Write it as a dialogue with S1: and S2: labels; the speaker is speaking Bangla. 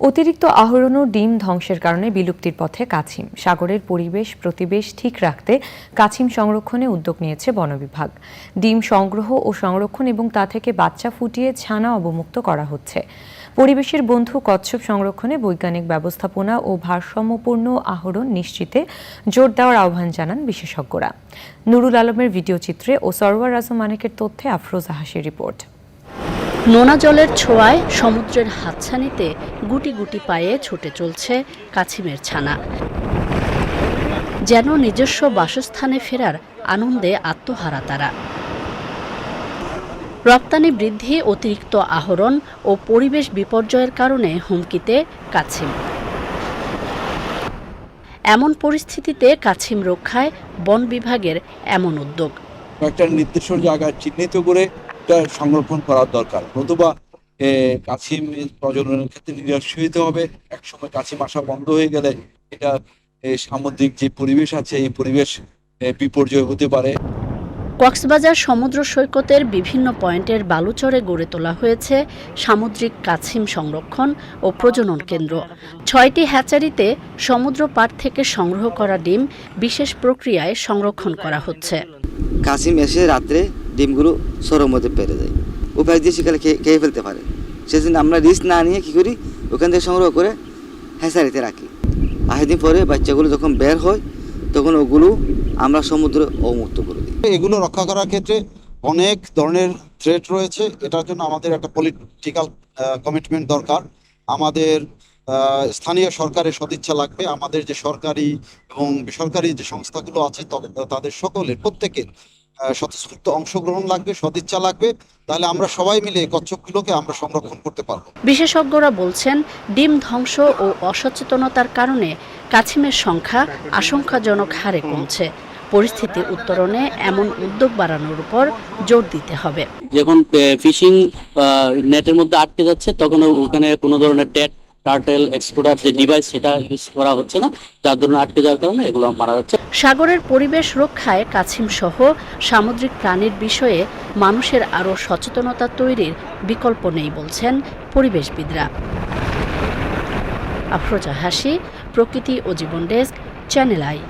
S1: অতিরিক্ত আহরণ ও ডিম ধ্বংসের কারণে বিলুপ্তির পথে কাছিম। সাগরের পরিবেশ, প্রতিবেশ ঠিক রাখতে কাছিম সংরক্ষণে উদ্যোগ নিয়েছে বন বিভাগ। ডিম সংগ্রহ ও সংরক্ষণ এবং তা থেকে বাচ্চা ফুটিয়ে ছানা অবমুক্ত করা হচ্ছে। পরিবেশের বন্ধু কচ্ছপ সংরক্ষণে বৈজ্ঞানিক ব্যবস্থাপনা ও ভারসাম্যপূর্ণ আহরণ নিশ্চিতে জোর দেওয়ার আহ্বান জানান বিশেষজ্ঞরা। নুরুল আলমের ভিডিও চিত্রে ও সরওয়ার আজম মানিকের তথ্যে আফরোজা হাসির রিপোর্ট।
S2: নোনা জলের ছোঁয়ায় সমুদ্রের হাতছানিতে গুটি গুটি পায়ে ছুটে চলছে কাছিমের ছানা। যেন নিজস্ব বাসস্থানে ফেরার আনন্দে আত্মহারা তারা। রপ্তানি বৃদ্ধি, অতিরিক্ত আহরণ ও পরিবেশ বিপর্যয়ের কারণে হুমকিতে কাছিম। এমন পরিস্থিতিতে কাছিম রক্ষায় বন বিভাগের এমন উদ্যোগ।
S3: একটা নির্দিষ্ট জায়গা চিহ্নিত করে সংরক্ষণ করার দরকার। নতুবা কাছিম প্রজননের ক্ষেত্রে নিরস্বিত হবে। একসময় কাছিম আসা বন্ধ হয়ে গেলে এটা সামুদ্রিক যে পরিবেশ আছে এই পরিবেশ বিপর্যয় হতে পারে।
S2: কক্সবাজার সমুদ্র সৈকতের বিভিন্ন পয়েন্টের বালুচরে গড়ে তোলা হয়েছে সামুদ্রিক কাছিম সংরক্ষণ ও প্রজনন কেন্দ্র। ছয়টি হ্যাচারিতে সমুদ্র পাড় থেকে সংগ্রহ করা ডিম বিশেষ প্রক্রিয়ায় সংরক্ষণ করা হচ্ছে।
S4: কাসিম এসে রাত্রে ডিমগুলো সরের মধ্যে পেরে যায়। উপায় দিয়ে সেখানে খেয়ে ফেলতে পারে। সেজন্য আমরা রিস্ক না নিয়ে কী করি? ওখান থেকে সংগ্রহ করে হ্যাঁসারিতে রাখি। আহেদিন পরে বাচ্চাগুলো যখন বের হয়, তখন ওগুলো আমরা সমুদ্রে অমুক্ত করে দিই।
S5: এগুলো রক্ষা করার ক্ষেত্রে অনেক ধরনের থ্রেট রয়েছে। এটার জন্য আমাদের একটা পলিটিক্যাল কমিটমেন্ট দরকার। আমাদের স্থানীয় সরকারের সদিচ্ছা লাগবে। আমাদের যে সরকারি এবং বেসরকারি যে সংস্থাগুলো আছে তাদের সকলের প্রত্যেকের স্বতঃস্ফূর্ত অংশগ্রহণ লাগবে সদিচ্ছা লাগবে তাহলে আমরা সবাই মিলে কচ্ছপগুলোকে আমরা সংরক্ষণ করতে পারব।
S2: বিশেষজ্ঞরা বলছেন ডিম ধ্বংস ও অসচেতনতার কারণে কাছিমের সংখ্যা আশঙ্কাজনক হারে কমছে। পরিস্থিতি উত্তরণে এমন উদ্যোগ বাড়ানোর উপর জোর দিতে হবে।
S6: যখন ফিশিং নেটের মধ্যে আটকে যাচ্ছে তখন ওখানে কোনো ধরনের টেট টার্টেল এক্সপোর্টার যে ডিভাইস সেটা ইউজ করা হচ্ছে না। যার জন্য আটকে যাওয়ার কারণে এগুলো মারা যাচ্ছে।
S2: সাগরের পরিবেশ রক্ষায় কাছিমসহ সামুদ্রিক প্রাণীর বিষয়ে মানুষের আরও সচেতনতা তৈরির বিকল্প নেই বলছেন পরিবেশবিদরা। আফরোজা হাসি প্রকৃতি ও জীবন ডেস্ক, চ্যানেল আই।